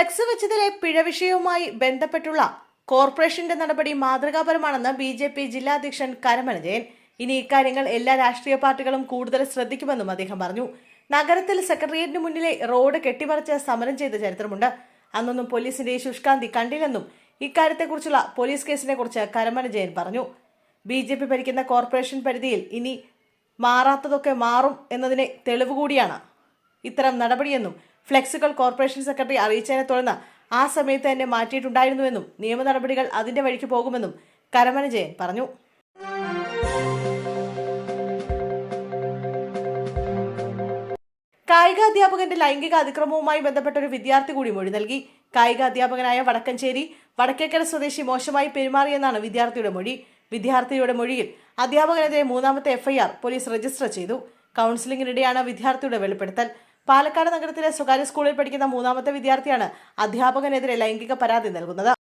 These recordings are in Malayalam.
ഫ്ലെക്സ് വെച്ചതിലെ പിഴ വിഷയവുമായി ബന്ധപ്പെട്ടുള്ള കോർപ്പറേഷന്റെ നടപടി മാതൃകാപരമാണെന്ന് ബി ജെ പി ജില്ലാധ്യക്ഷൻ കരമന ജയൻ. ഇനി ഇക്കാര്യങ്ങൾ എല്ലാ രാഷ്ട്രീയ പാർട്ടികളും കൂടുതൽ ശ്രദ്ധിക്കുമെന്നും അദ്ദേഹം പറഞ്ഞു. നഗരത്തിൽ സെക്രട്ടേറിയറ്റിന് മുന്നിലെ റോഡ് കെട്ടിമറിച്ച് സമരം ചെയ്ത ചരിത്രമുണ്ട്. അന്നൊന്നും പോലീസിന്റെ ശുഷ്കാന്തി കണ്ടില്ലെന്നും ഇക്കാര്യത്തെക്കുറിച്ചുള്ള പോലീസ് കേസിനെ കുറിച്ച് കരമന ജയൻ പറഞ്ഞു. ബി ജെ പി ഭരിക്കുന്ന കോർപ്പറേഷൻ പരിധിയിൽ ഇനി മാറാത്തതൊക്കെ മാറും എന്നതിനെ തെളിവ് കൂടിയാണ് ഇത്തരം നടപടിയെന്നും ഫ്ലെക്സുകൾ കോർപ്പറേഷൻ സെക്രട്ടറി അറിയിച്ചതിനെ തുടർന്ന് ആ സമയത്ത് തന്നെ മാറ്റിയിട്ടുണ്ടായിരുന്നുവെന്നും നിയമ നടപടികൾ അതിന്റെ വഴിക്ക് പോകുമെന്നും കരമന ജയൻ പറഞ്ഞു. കായിക അധ്യാപകന്റെ ലൈംഗിക അതിക്രമവുമായി ബന്ധപ്പെട്ട ഒരു വിദ്യാർത്ഥി കൂടി മൊഴി നൽകി. കായിക അധ്യാപകനായ വടക്കഞ്ചേരി വടക്കേക്കര സ്വദേശി മോശമായി പെരുമാറിയെന്നാണ് വിദ്യാർത്ഥിയുടെ മൊഴി. വിദ്യാർത്ഥിയുടെ മൊഴിയിൽ അധ്യാപകനെതിരെ മൂന്നാമത്തെ എഫ്ഐആർ പോലീസ് രജിസ്റ്റർ ചെയ്തു. കൗൺസിലിംഗിനിടെയാണ് വിദ്യാർത്ഥിയുടെ വെളിപ്പെടുത്തൽ. പാലക്കാട് നഗരത്തിലെ സ്വകാര്യ സ്കൂളിൽ പഠിക്കുന്ന മൂന്നാമത്തെ വിദ്യാർത്ഥിയാണ് അധ്യാപകനെതിരെ ലൈംഗിക പരാതി നൽകുന്നത്.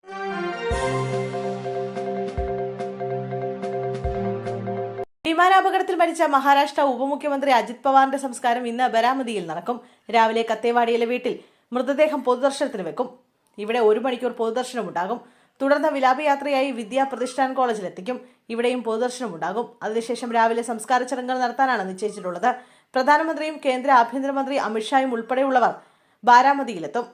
വിമാനാപകടത്തിൽ മരിച്ച മഹാരാഷ്ട്ര ഉപമുഖ്യമന്ത്രി അജിത് പവാറിന്റെ സംസ്കാരം ഇന്ന് ബരാമതിയിൽ നടക്കും. രാവിലെ കത്തേവാടിയിലെ വീട്ടിൽ മൃതദേഹം പൊതുദർശനത്തിന് വെക്കും. ഇവിടെ ഒരു മണിക്കൂർ പൊതുദർശനം ഉണ്ടാകും. തുടർന്ന് വിലാപയാത്രയായി വിദ്യാ പ്രതിഷ്ഠാൻ കോളേജിലെത്തിക്കും. ഇവിടെയും പൊതുദർശനം ഉണ്ടാകും. അതിനുശേഷം രാവിലെ സംസ്കാര ചടങ്ങുകൾ നടത്താനാണ് നിശ്ചയിച്ചിട്ടുള്ളത്. പ്രധാനമന്ത്രിയും കേന്ദ്ര ആഭ്യന്തരമന്ത്രി അമിത്ഷായും ഉൾപ്പെടെയുള്ളവർ ബാരാമതിയിലെത്തും.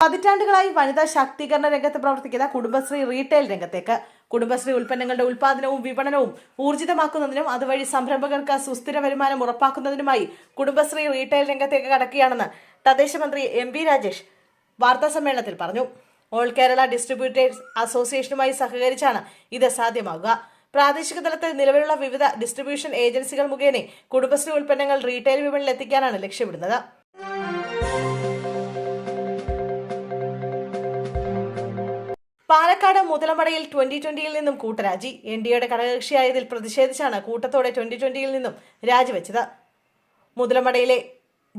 പതിറ്റാണ്ടുകളായി വനിതാ ശാക്തീകരണ രംഗത്ത് പ്രവർത്തിക്കുന്ന കുടുംബശ്രീ റീറ്റെയിൽ രംഗത്തേക്ക്. കുടുംബശ്രീ ഉൽപ്പന്നങ്ങളുടെ ഉൽപാദനവും വിപണനവും ഊർജിതമാക്കുന്നതിനും അതുവഴി സംരംഭകർക്ക് സുസ്ഥിര വരുമാനം ഉറപ്പാക്കുന്നതിനുമായി കുടുംബശ്രീ റീറ്റെയിൽ രംഗത്തേക്ക് കടക്കുകയാണെന്ന് തദ്ദേശമന്ത്രി എം വി രാജേഷ് വാർത്താസമ്മേളനത്തിൽ പറഞ്ഞു. ഓൾ കേരള ഡിസ്ട്രിബ്യൂട്ടേഴ്സ് അസോസിയേഷനുമായി സഹകരിച്ചാണ് ഇത് സാധ്യമാകുക. പ്രാദേശിക തലത്തിൽ നിലവിലുള്ള വിവിധ ഡിസ്ട്രിബ്യൂഷൻ ഏജൻസികൾ മുഖേന കുടുംബശ്രീ ഉൽപ്പന്നങ്ങൾ റീറ്റെയിൽ വിപണിയിൽ എത്തിക്കാനാണ് ലക്ഷ്യമിടുന്നത്. പാലക്കാട് മുതലമടയിൽ ട്വന്റി ട്വന്റിയിൽ നിന്നും കൂട്ടരാജി. എൻ ഡി എയുടെ ഘടകകക്ഷിയായതിൽ പ്രതിഷേധിച്ചാണ് കൂട്ടത്തോടെ ട്വന്റി ട്വന്റിയിൽ നിന്നും രാജിവെച്ചത്. മുതലമടയിലെ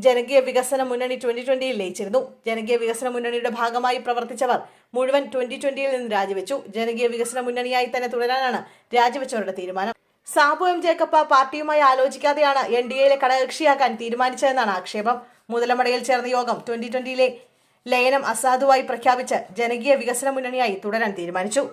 ജനകീയ വികസന മുന്നണി ട്വന്റി ട്വന്റിയിൽ ലയിച്ചിരുന്നു. ജനകീയ വികസന മുന്നണിയുടെ ഭാഗമായി പ്രവർത്തിച്ചവർ മുഴുവൻ ട്വന്റി ട്വന്റിയിൽ നിന്ന് രാജിവെച്ചു. ജനകീയ വികസന മുന്നണിയായി തന്നെ തുടരാനാണ് രാജിവെച്ചവരുടെ തീരുമാനം. സാബു എം ജേക്കപ്പ പാർട്ടിയുമായി ആലോചിക്കാതെയാണ് എൻ ഡി എയിലെ ഘടകകക്ഷിയാക്കാൻ തീരുമാനിച്ചതെന്നാണ് ആക്ഷേപം. മുതലമടയിൽ ചേർന്ന യോഗം ട്വന്റി ട്വന്റിയിലെ ലയനം അസാധുവായി പ്രഖ്യാപിച്ച് ജനകീയ വികസന മുന്നണിയായി തുടരാൻ തീരുമാനിച്ചു.